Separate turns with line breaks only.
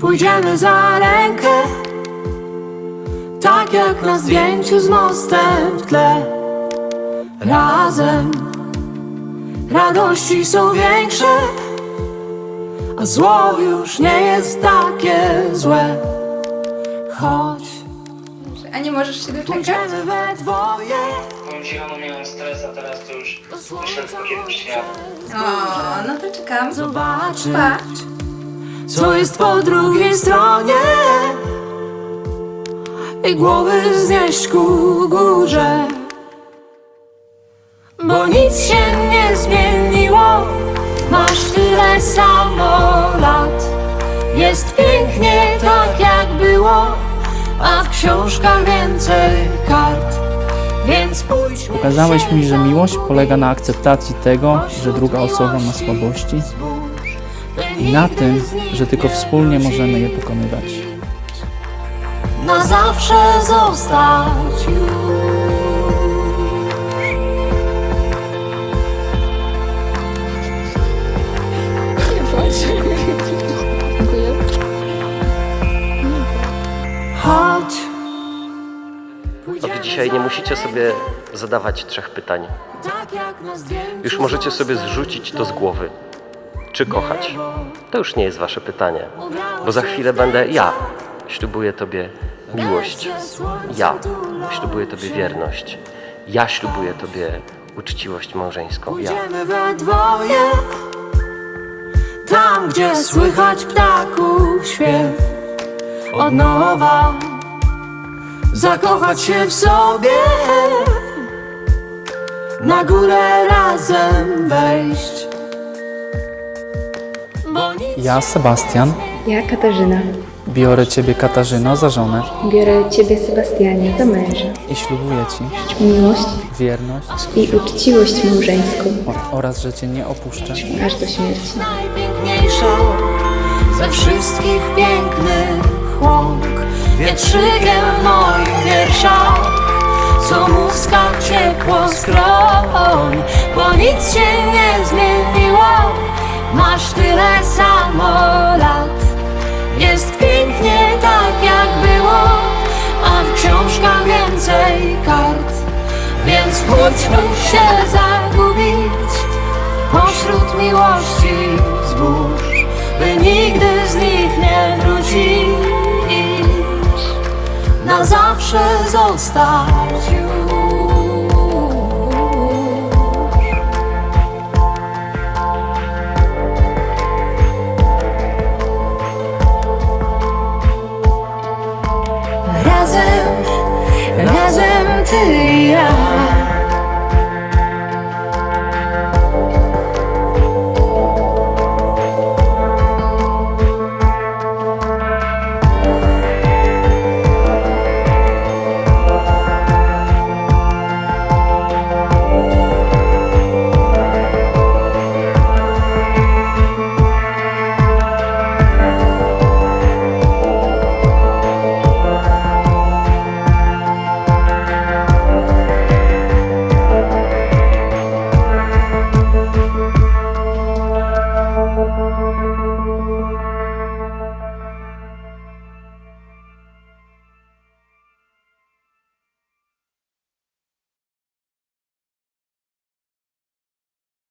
Pójdziemy za rękę Tak jak na zdjęciu z mostem w tle Razem Radości są większe A zło już nie jest takie złe Chodź,
A nie możesz się doczekać?
pójdziemy we dwoje
miałem stres, a teraz to już myślę tylko kiedy.
O, no to czekam.
Zobaczyć
Pa.
Co jest po drugiej stronie? I głowy znieść ku górze. Bo nic się nie zmieniło. Masz tyle samo lat. Jest pięknie tak jak było. A w książkach więcej kart. Więc pójdźmy
Pokazałeś mi, że miłość polega na akceptacji tego, że druga osoba ma słabości i na tym, że tylko wspólnie możemy je pokonywać.
Na zawsze zostać już. Chodź.
Od dzisiaj nie musicie sobie zadawać trzech pytań.
Tak
Już możecie sobie zrzucić to z głowy. Czy kochać? To już nie jest wasze pytanie, bo za chwilę będę ja. Ślubuję tobie miłość. Ja ślubuję tobie wierność. Ja ślubuję tobie uczciwość małżeńską. Ja.
We dwoje Tam, gdzie słychać ptaków śpiew Od nowa Zakochać się w sobie Na górę razem wejść
Ja, Sebastian,
Ja, Katarzyna,
biorę Ciebie, Katarzyno, za żonę.
Biorę Ciebie, Sebastianie, za męża,
i ślubuję Ci
miłość
wierność
i uczciwość małżeńską,
o- oraz, że Cię nie opuszczę.
Aż do śmierci.
najpiękniejszą ze wszystkich pięknych łąk. Wietrzykiem w moich piersiach Co muska ciepło skroń Bo nic się nie Masz tyle samo lat Jest pięknie tak jak było A w książkach więcej kart. Więc pójdźmy się zagubić Pośród miłości zbóż By nigdy z nich nie wrócić. Na zawsze zostać już 不一。